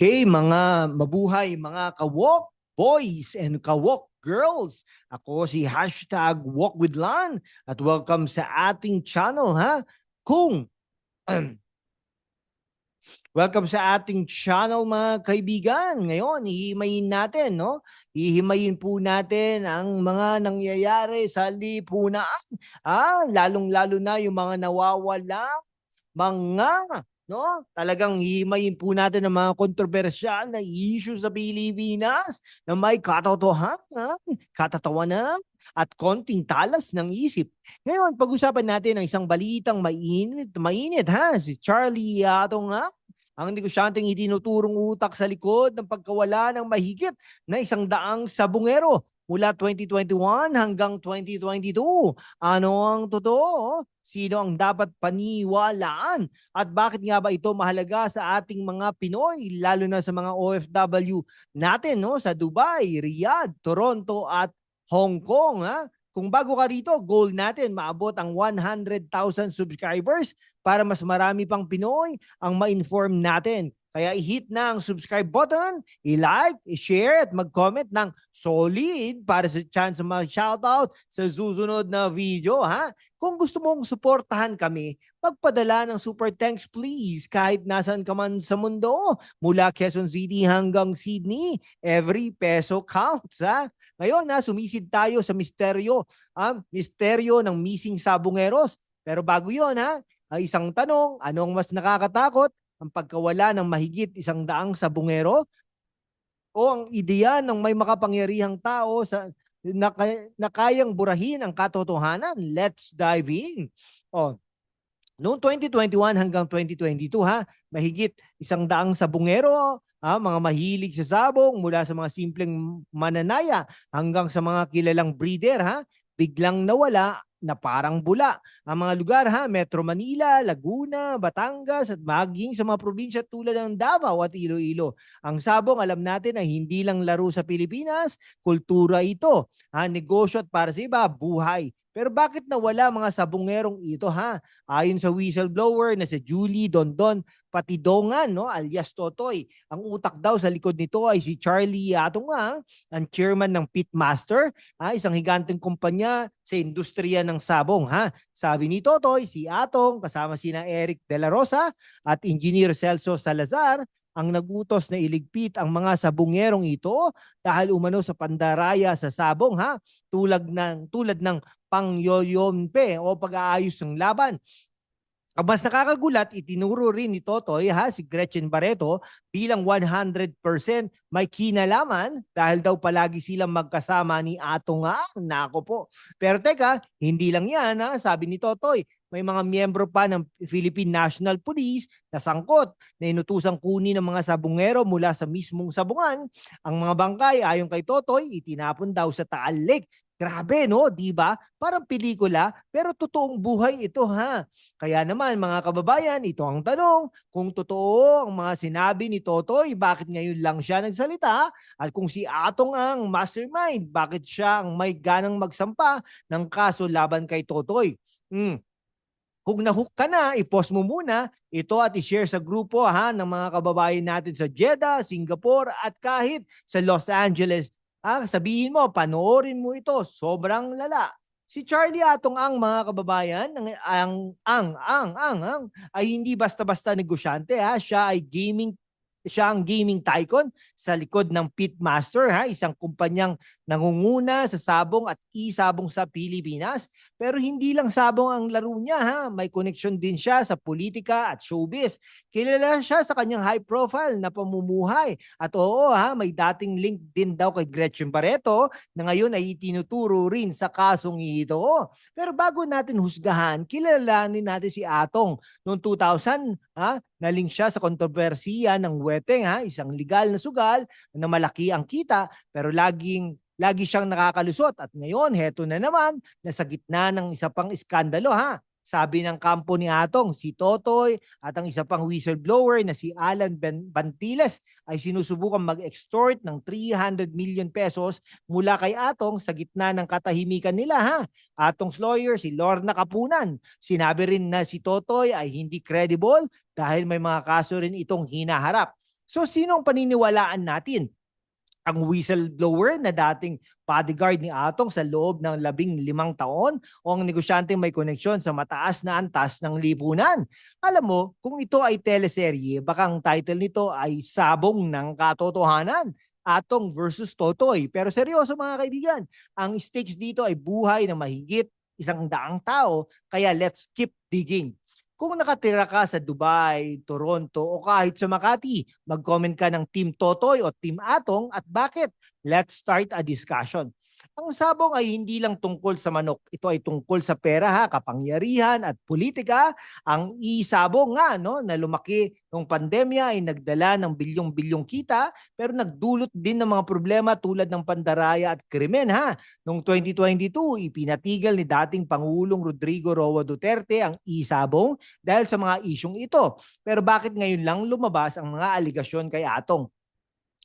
Hey mga mabuhay, mga kawok boys and kawok girls. Ako si hashtag Walk with Lan at welcome sa ating channel ha. Kung Welcome sa ating channel mga kaibigan. Ngayon, hihimayin natin, no? Hihimayin po natin ang mga nangyayari sa lipunan. Ah, lalong-lalo na yung mga nawawala, mga no? Talagang hihimayin po natin ang mga kontrobersyal na issue sa Pilipinas na may katotohanan, katatawanan at konting talas ng isip. Ngayon, pag-usapan natin ang isang balitang mainit, mainit ha, si Charlie Yato nga, ang negosyanteng itinuturong utak sa likod ng pagkawala ng mahigit na isang daang sabungero mula 2021 hanggang 2022. Ano ang totoo? Sino ang dapat paniwalaan? At bakit nga ba ito mahalaga sa ating mga Pinoy, lalo na sa mga OFW natin no? sa Dubai, Riyadh, Toronto at Hong Kong. Ha? Kung bago ka rito, goal natin maabot ang 100,000 subscribers para mas marami pang Pinoy ang ma-inform natin. Kaya i-hit na ang subscribe button, i-like, i-share at mag-comment ng solid para sa chance mag-shoutout sa susunod na video ha. Kung gusto mong suportahan kami, magpadala ng super thanks please kahit nasan ka man sa mundo mula Quezon City hanggang Sydney. Every peso counts ha. Ngayon na sumisid tayo sa misteryo, ah, misteryo ng missing sabungeros. Pero bago 'yon ha, ay isang tanong, anong mas nakakatakot? Ang pagkawala ng mahigit isang daang sabungero o ang ideya ng may makapangyarihang tao sa na, na kayang burahin ang katotohanan? Let's dive in. Oh, Noong 2021 hanggang 2022 ha, mahigit isang daang sabungero, ah, mga mahilig sa sabong mula sa mga simpleng mananaya hanggang sa mga kilalang breeder ha, biglang nawala na parang bula. Ang mga lugar ha, Metro Manila, Laguna, Batangas at maging sa mga probinsya tulad ng Davao at Iloilo. Ang sabong alam natin ay hindi lang laro sa Pilipinas, kultura ito. Ha, negosyo at para sa iba, buhay. Pero bakit nawala mga sabungerong ito ha? Ayon sa whistleblower na si Julie Dondon Patidongan, no, alias Totoy. Ang utak daw sa likod nito ay si Charlie Atong nga, ang chairman ng Pitmaster, ha, isang higanteng kumpanya sa industriya ng sabong. Ha? Sabi ni Totoy, si Atong kasama sina Eric De La Rosa at Engineer Celso Salazar ang nagutos na iligpit ang mga sabungerong ito dahil umano sa pandaraya sa sabong ha tulad ng tulad ng pangyoyompe o pag-aayos ng laban ang mas nakakagulat, itinuro rin ni Totoy ha, si Gretchen Barreto bilang 100% may kinalaman dahil daw palagi silang magkasama ni Ato nga. Nako po. Pero teka, hindi lang yan ha, sabi ni Totoy. May mga miyembro pa ng Philippine National Police na sangkot na inutusang kunin ng mga sabungero mula sa mismong sabungan. Ang mga bangkay ayon kay Totoy, itinapon daw sa Taal Lake Grabe no, 'di ba? Parang pelikula pero totoong buhay ito ha. Kaya naman mga kababayan, ito ang tanong, kung totoo ang mga sinabi ni Totoy, bakit ngayon lang siya nagsalita? At kung si Atong ang mastermind, bakit siya ang may ganang magsampa ng kaso laban kay Totoy? Hmm. Kung nahook ka na, i-post mo muna ito at i-share sa grupo ha ng mga kababayan natin sa Jeddah, Singapore at kahit sa Los Angeles Ah, sabihin mo, panoorin mo ito, sobrang lala. Si Charlie Atong ang mga kababayan, ang ang ang ang ang, ang ay hindi basta-basta negosyante ha, siya ay gaming siya ang gaming tycoon sa likod ng Pitmaster ha, isang kumpanyang nangunguna sa sabong at e-sabong sa Pilipinas. Pero hindi lang sabong ang laro niya ha, may connection din siya sa politika at showbiz. Kilala siya sa kanyang high profile na pamumuhay. At oo ha, may dating link din daw kay Gretchen Barreto na ngayon ay itinuturo rin sa kasong ito. Pero bago natin husgahan, kilalanin natin si Atong noong 2000 ha, naling siya sa kontrobersiya ng weteng ha, isang legal na sugal na malaki ang kita pero laging lagi siyang nakakalusot at ngayon heto na naman nasa gitna ng isa pang iskandalo ha. Sabi ng kampo ni Atong, si Totoy at ang isa pang whistleblower na si Alan ben Bantiles ay sinusubukang mag-extort ng 300 million pesos mula kay Atong sa gitna ng katahimikan nila ha. Atong's lawyer si Lorna Kapunan. Sinabi rin na si Totoy ay hindi credible dahil may mga kaso rin itong hinaharap. So sino ang paniniwalaan natin? Ang whistleblower na dating bodyguard ni Atong sa loob ng labing limang taon o ang negosyanteng may koneksyon sa mataas na antas ng lipunan? Alam mo, kung ito ay teleserye, baka ang title nito ay Sabong ng Katotohanan. Atong versus Totoy. Pero seryoso mga kaibigan, ang stakes dito ay buhay ng mahigit isang daang tao, kaya let's keep digging. Kung nakatira ka sa Dubai, Toronto o kahit sa Makati, mag-comment ka ng Team Totoy o Team Atong at bakit? Let's start a discussion. Ang sabong ay hindi lang tungkol sa manok. Ito ay tungkol sa pera ha, kapangyarihan at politika. Ang isabong nga no, na lumaki nung pandemya ay nagdala ng bilyong-bilyong kita pero nagdulot din ng mga problema tulad ng pandaraya at krimen ha. Noong 2022, ipinatigil ni dating Pangulong Rodrigo Roa Duterte ang isabong dahil sa mga isyong ito. Pero bakit ngayon lang lumabas ang mga aligasyon kay Atong?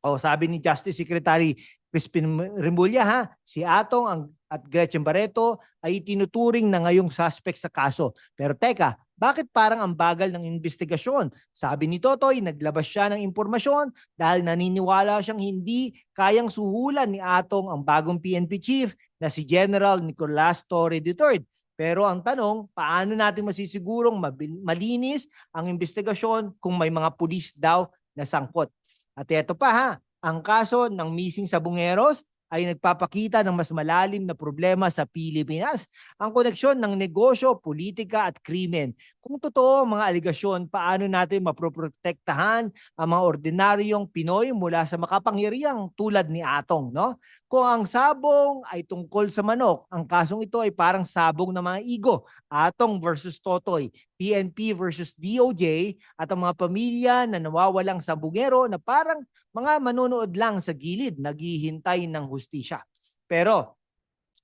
O sabi ni Justice Secretary Crispin Rimulya ha, si Atong ang, at Gretchen Barreto ay tinuturing na ngayong suspect sa kaso. Pero teka, bakit parang ang bagal ng investigasyon? Sabi ni Totoy, naglabas siya ng impormasyon dahil naniniwala siyang hindi kayang suhulan ni Atong ang bagong PNP chief na si General Nicolas Torre III. Pero ang tanong, paano natin masisigurong malinis ang investigasyon kung may mga pulis daw na sangkot? At ito pa ha, ang kaso ng missing sabungeros ay nagpapakita ng mas malalim na problema sa Pilipinas. Ang koneksyon ng negosyo, politika at krimen. Kung totoo ang mga aligasyon, paano natin maproprotektahan ang mga ordinaryong Pinoy mula sa makapangyarihang tulad ni Atong, no? Kung ang sabong ay tungkol sa manok, ang kasong ito ay parang sabong ng mga igo. Atong versus Totoy, PNP versus DOJ at ang mga pamilya na nawawalang sabungero na parang mga manonood lang sa gilid, naghihintay ng hustisya. Pero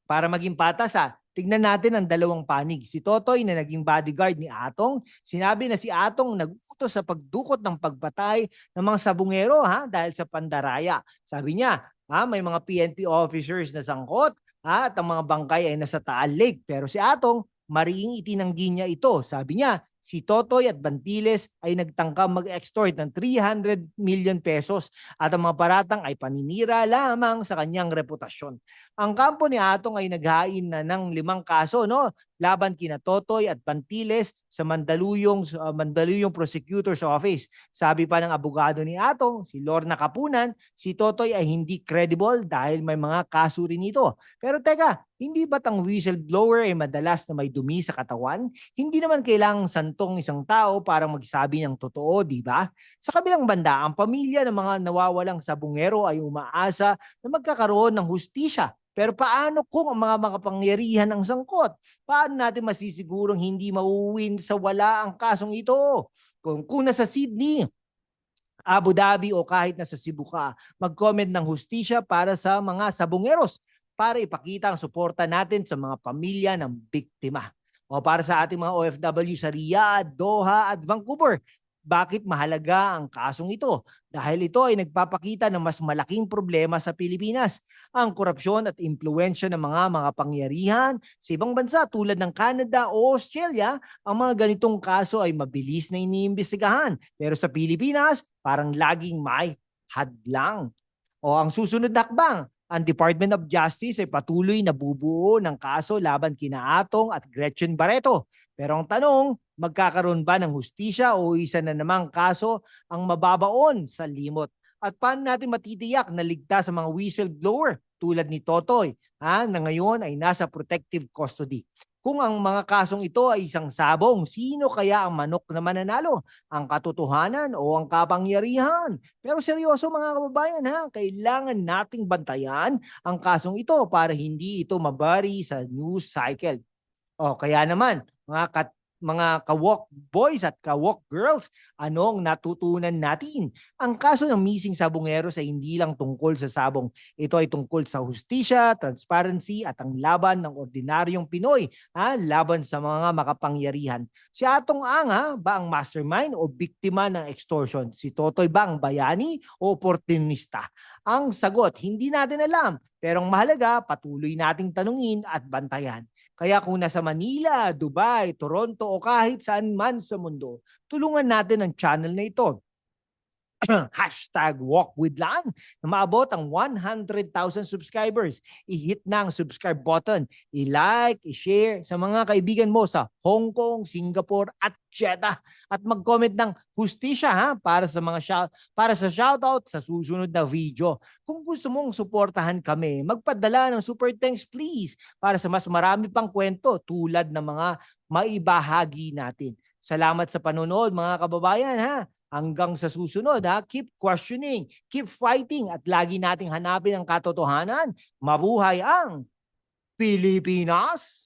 para maging patas ha, tignan natin ang dalawang panig. Si Totoy na naging bodyguard ni Atong, sinabi na si Atong nag-utos sa pagdukot ng pagbatay ng mga sabungero ha, dahil sa pandaraya. Sabi niya, ha, may mga PNP officers na sangkot ha, at ang mga bangkay ay nasa Taal Lake. Pero si Atong, mariing itinanggi niya ito. Sabi niya, si Totoy at Bantiles ay nagtangkang mag-extort ng 300 million pesos at ang mga paratang ay paninira lamang sa kanyang reputasyon. Ang kampo ni Atong ay naghain na ng limang kaso no laban kina Totoy at Bantiles sa Mandaluyong sa Mandaluyong Prosecutor's Office. Sabi pa ng abogado ni Atong, si Lorna Kapunan, si Totoy ay hindi credible dahil may mga kaso rin ito. Pero teka, hindi ba't ang whistleblower ay madalas na may dumi sa katawan? Hindi naman kailangang santong isang tao para magsabi ng totoo, di ba? Sa kabilang banda, ang pamilya ng mga nawawalang sabungero ay umaasa na magkakaroon ng hustisya. Pero paano kung ang mga makapangyarihan ang sangkot? Paano natin masisigurong hindi mauuwin sa wala ang kasong ito? Kung, kung nasa Sydney, Abu Dhabi o kahit nasa Cebu ka, mag-comment ng hustisya para sa mga sabungeros para ipakita ang suporta natin sa mga pamilya ng biktima. O para sa ating mga OFW sa Riyadh, Doha at Vancouver, bakit mahalaga ang kasong ito? Dahil ito ay nagpapakita ng mas malaking problema sa Pilipinas, ang korupsyon at impluensya ng mga mga pangyarihan sa ibang bansa tulad ng Canada o Australia, ang mga ganitong kaso ay mabilis na iniimbestigahan. Pero sa Pilipinas, parang laging may hadlang. O ang susunod na hakbang, ang Department of Justice ay patuloy na bubuo ng kaso laban kina Atong at Gretchen Barreto. Pero ang tanong, magkakaroon ba ng hustisya o isa na namang kaso ang mababaon sa limot? At paano natin matitiyak na ligtas sa mga whistleblower tulad ni Totoy ha, na ngayon ay nasa protective custody? Kung ang mga kasong ito ay isang sabong, sino kaya ang manok na mananalo? Ang katotohanan o ang kapangyarihan? Pero seryoso mga kababayan ha, kailangan nating bantayan ang kasong ito para hindi ito mabari sa news cycle. O kaya naman, mga kat mga ka-walk boys at ka-walk girls, anong natutunan natin? Ang kaso ng missing sabongeros ay hindi lang tungkol sa sabong. Ito ay tungkol sa hustisya, transparency at ang laban ng ordinaryong Pinoy, ha? laban sa mga makapangyarihan. Si Atong Anga ba ang mastermind o biktima ng extortion? Si Totoy ba ang bayani o oportunista? Ang sagot, hindi natin alam. Pero ang mahalaga, patuloy nating tanungin at bantayan. Kaya kung nasa Manila, Dubai, Toronto o kahit saan man sa mundo, tulungan natin ang channel na ito hashtag walk with Lan na maabot ang 100,000 subscribers. I-hit na ang subscribe button, i-like, i-share sa mga kaibigan mo sa Hong Kong, Singapore at Jeddah at mag-comment ng hustisya ha para sa mga shout para sa shoutout sa susunod na video. Kung gusto mong suportahan kami, magpadala ng super thanks please para sa mas marami pang kwento tulad ng mga maibahagi natin. Salamat sa panonood mga kababayan ha. Hanggang sa susunod ha, keep questioning, keep fighting at lagi nating hanapin ang katotohanan. Mabuhay ang Pilipinas!